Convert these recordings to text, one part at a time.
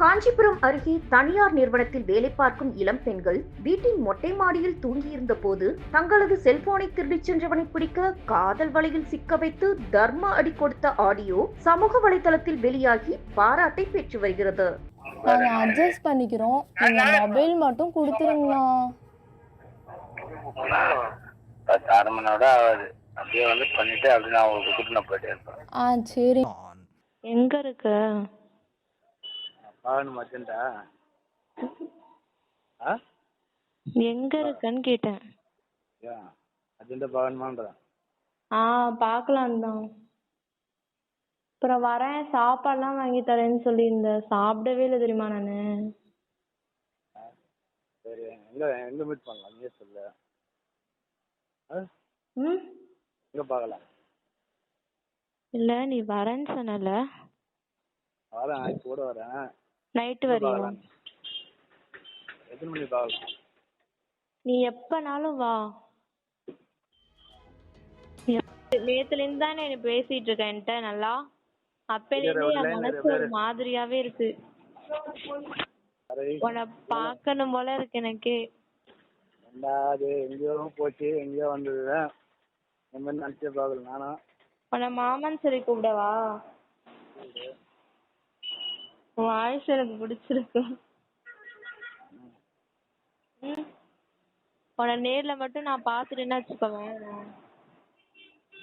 காஞ்சிபுரம் அருகே தனியார் நிறுவனத்தில் வேலை பார்க்கும் இளம் பெண்கள் வீட்டின் மொட்டை மாடியில் தூங்கியிருந்த போது தங்களது செல்போனை திருடிச் சென்றவனை பிடிக்க காதல் வலையில் சிக்க வைத்து தர்ம அடி கொடுத்த ஆடியோ சமூக வலைதளத்தில் வெளியாகி பாராட்டை பெற்று வருகிறது. நாங்கள் அட்ஜஸ்ட் பண்ணிக்கிறோம். மொபைல் மட்டும் கொடுத்துருங்கண்ணா பத்து அரை மணி நேரம் ஆகாது. அப்படியே வந்து பண்ணிட்டு அப்படியே நான் உங்களுக்கு கொடுத்துட்டு நான் போயிட்டே இருப்பேன். ஆ சரி. எங்க இருக்க? பாகன் மச்சன்டா ஆ? எங்க இருக்கன்னு கேட்டேன். ஏன் அர்ஜென்ட்டாக பாகன்மான்றேன் ஆ பார்க்கலாம் தான் அப்புறம் வரேன் சாப்பாடுலாம் வாங்கி தரேன்னு சொல்லியிருந்தேன் சாப்பிடவே இல்லை தெரியுமா நான்? சரி எங்கே எங்கே மீட் பண்ணலாம்? நீயே சொல்லு. ம்? எங்கே பார்க்கலாம் இல்ல நீ வரேன்னு சொன்னல. வரேன் கூட வரேன். நைட்டு வரியா பார்க்கலாம் எத்தனை மணி பார்க்கலாம் நீ எப்பனாலும் வா. நேத்துல இருந்து தானே நீ பேசிட்டு இருக்க என்கிட்ட நல்லா? சரி, ஒரு என் மனசு ஒரு. மாதிரியாவே இருக்கு. சரி உன்னை பார்க்கணும் போல இருக்கு எனக்கே. அது? எங்கேயோ போச்சு எங்கேயோ வந்தது நினச்சே பார்க்கல உன்னை மாமன் சொல்லி கூப்பிடவா? வாய்ஸ் எனக்கு பிடிச்சிருக்கு. ம். உன்னை நேர்ல மட்டும் நான் பார்த்துட்டேன்னு வச்சுக்கோவேன்.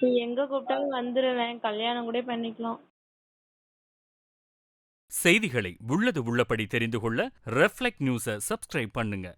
நீ எங்க கூப்பிட்டாலும் வந்துருவேன். கல்யாணம் கூட பண்ணிக்கலாம். செய்திகளை உள்ளது உள்ளபடி தெரிந்து கொள்ள ரெஃப்ளெக்ட் நியூஸை சப்ஸ்கிரைப் பண்ணுங்க.